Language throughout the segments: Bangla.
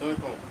Então, irmão.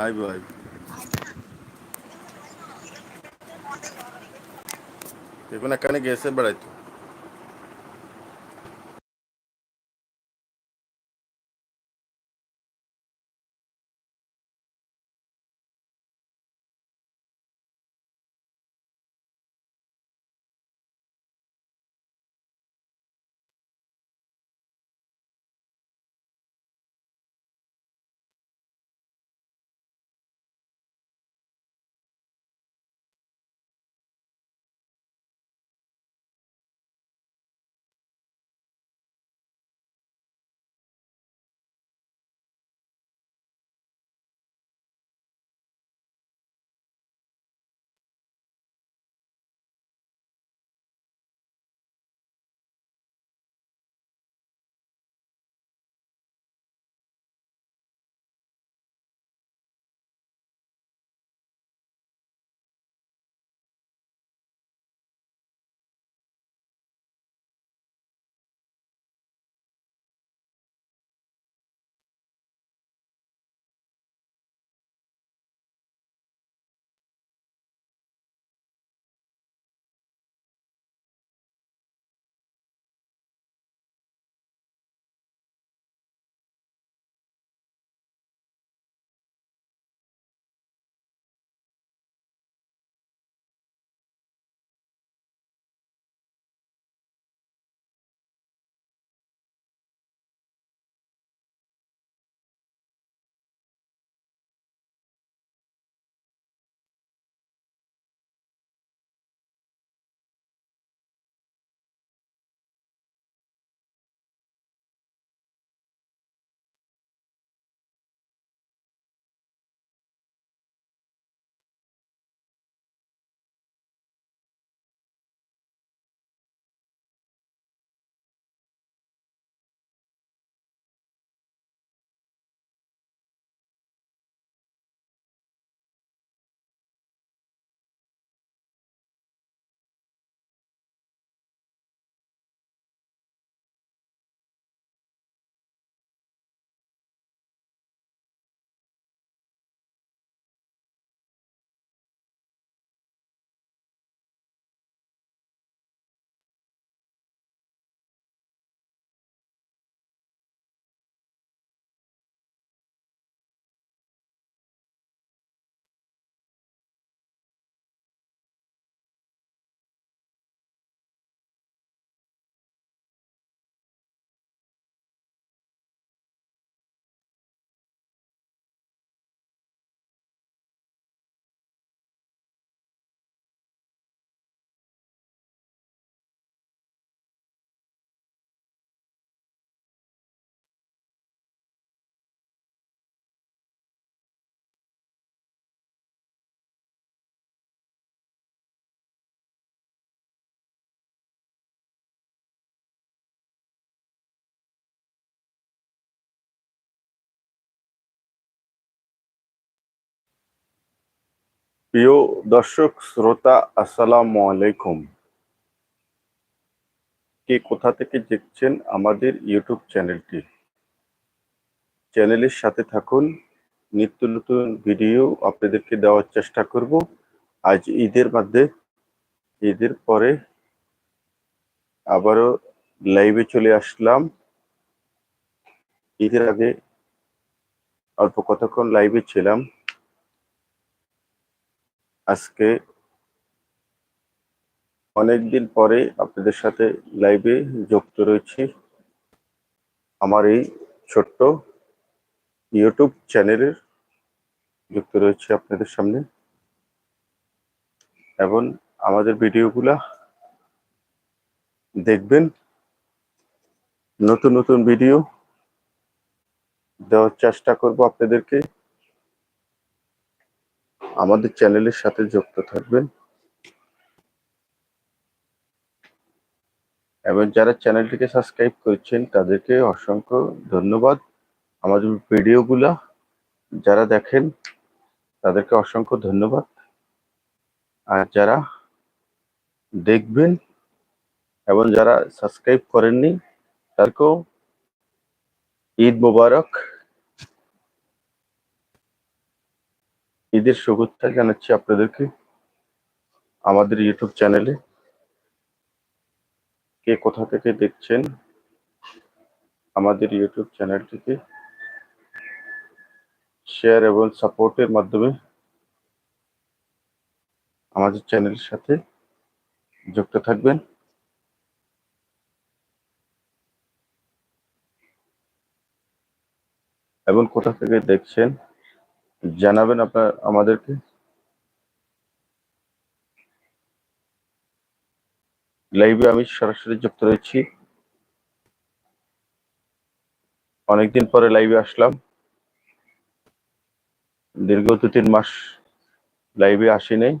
আইব আইব দেখুন এখানে গেছে বেড়াইতো প্রিয় দর্শক, শ্রোতা, আসসালামু আলাইকুম। কে কোথা থেকে দেখছেন আমাদের ইউটিউব চ্যানেলটি? চ্যানেলের সাথে থাকুন, নিত্য নতুন ভিডিও আপনাদেরকে দেওয়ার চেষ্টা করব। আজ ঈদের মধ্যে, ঈদের পরে আবারও লাইভে চলে আসলাম। ঈদের আগে অল্প কতক্ষণ লাইভে ছিলাম আজকে অনেকদিন পরে আপনাদের সাথে লাইভে যুক্ত রয়েছি। আমার এই ছোট্ট ইউটিউব চ্যানেলের যুক্ত রয়েছে আপনাদের সামনে। এবং আমাদের ভিডিওগুলা দেখবেন। নতুন নতুন ভিডিও দেওয়ার চেষ্টা করব আপনাদেরকে। আমাদের চ্যানেলের সাথে যুক্ত থাকবেন। এবং যারা চ্যানেলটিকে সাবস্ক্রাইব করছেন, তাদেরকে অসংখ্য ধন্যবাদ। আমাদের ভিডিওগুলা যারা দেখেন, তাদেরকে অসংখ্য ধন্যবাদ। আর যারা দেখবেন এবং যারা সাবস্ক্রাইব করেননি, তাদেরকেও ঈদ মোবারক। ঈদের শুভেচ্ছা জানাচ্ছি আপনাদেরকে আমাদের ইউটিউব চ্যানেলে কে কোথা থেকে দেখছেন আমাদের ইউটিউব চ্যানেলটিকে শেয়ার এবং সাপোর্টের মাধ্যমে আমাদের চ্যানেলের সাথে যুক্ত থাকবেন। এবং কোথা থেকে দেখছেন জানাবেন আপনার, আমাদেরকে? লাইভে আমি সরাসরি যুক্ত রয়েছি। অনেকদিন পরে লাইভে আসলাম। দীর্ঘ দু তিন মাস লাইভে আসি নাই।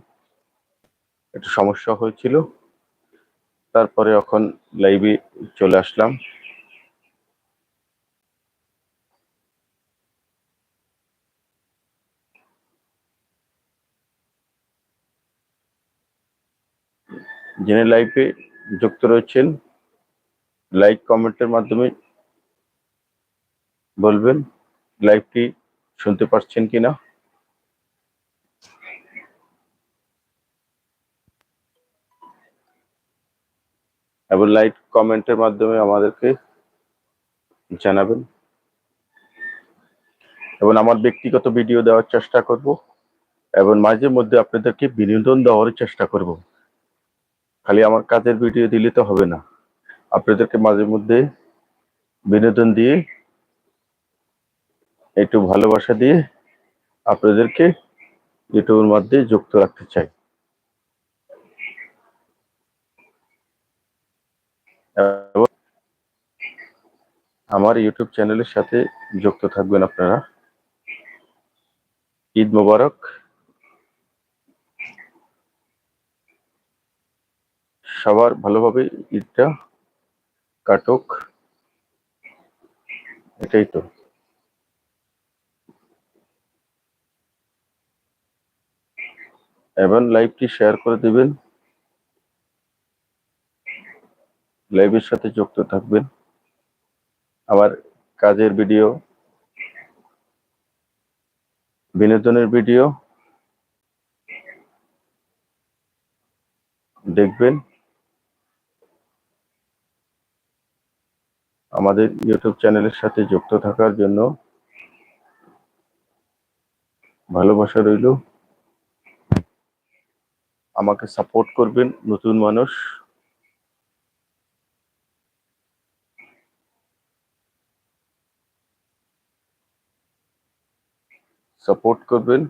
একটু সমস্যা হয়েছিল। তারপরে এখন লাইভে চলে আসলাম। যিনি লাইভে যুক্ত রয়েছেন, লাইক কমেন্টের মাধ্যমে বলবেন, লাইভটি শুনতে পাচ্ছেন কিনা? এবং লাইক কমেন্টের মাধ্যমে আমাদেরকে জানাবেন। এবং আমার ব্যক্তিগত ভিডিও দেওয়ার চেষ্টা করব এবং মাঝে মধ্যে আপনাদেরকে বিনোদন দেওয়ার চেষ্টা করব। খালি আমার কাজের ভিডিও দিলে তো হবে না। আপনাদেরকে মাঝে মধ্যে বিনোদন দিয়ে, একটু ভালোবাসা দিয়ে আপনাদেরকে ইউটিউবের মধ্যে যুক্ত রাখতে চাই। আমার ইউটিউব চ্যানেলের সাথে যুক্ত থাকবেন আপনারা। ঈদ মোবারক। সবার ভালোভাবে ঈদটা কাটুক। এটাই তো। এবং লাইভটি শেয়ার করে দিবেন। লাইভের সাথে যুক্ত থাকবেন। আমার কাজের ভিডিও, বিনোদনের ভিডিও দেখবেন। আমাদের ইউটিউব চ্যানেলের সাথে যুক্ত থাকার জন্য ভালোবাসা রইল। আমাকে সাপোর্ট করবেন নতুন মানুষ। সাপোর্ট করবেন।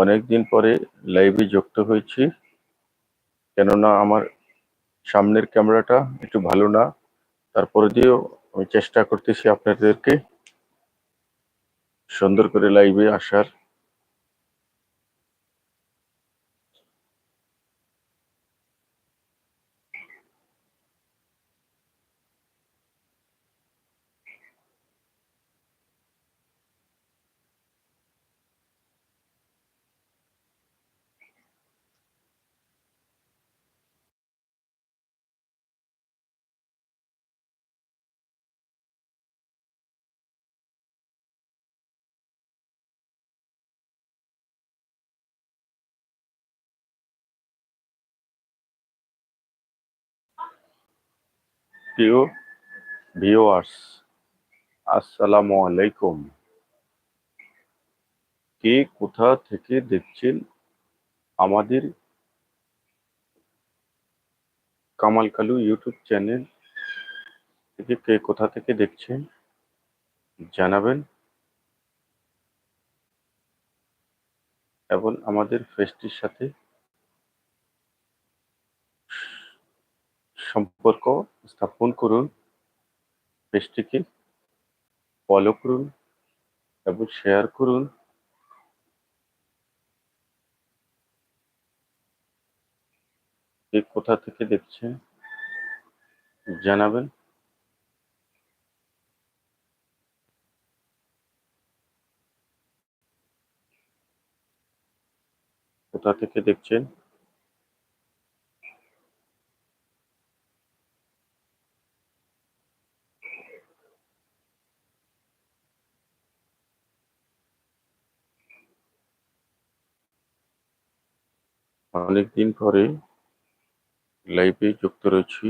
অনেকদিন পরে লাইভে যুক্ত হয়েছি। কেননা আমার সামনের ক্যামেরাটা একটু ভালো না তারপরে দিয়েও আমি চেষ্টা করতেছি আপনাদেরকে সুন্দর করে লাইভে আসার। প্রিয় ভিওয়ার্স আসসালামু আলাইকুম। কে কোথা থেকে দেখছেন আমাদের কামাল কালু ইউটিউব চ্যানেল থেকে কে কোথা থেকে দেখছেন জানাবেন। এবং আমাদের ফেস্টির সাথে সম্পর্ক স্থাপন করুন, পেজটিকে ফলো করুন এবং শেয়ার করুন। কে কোথা থেকে দেখছেন জানাবেন। কোথা থেকে দেখছেন? অনেকদিন পরে লাইভে যুক্ত রয়েছি।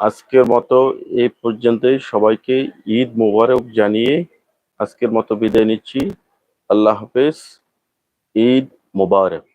আজকের মতো এই পর্যন্তই। সবাইকে ঈদ মোবারক জানিয়ে আজকের মতো বিদায় নিচ্ছি। আল্লাহ হাফেজ। ঈদ মোবারক।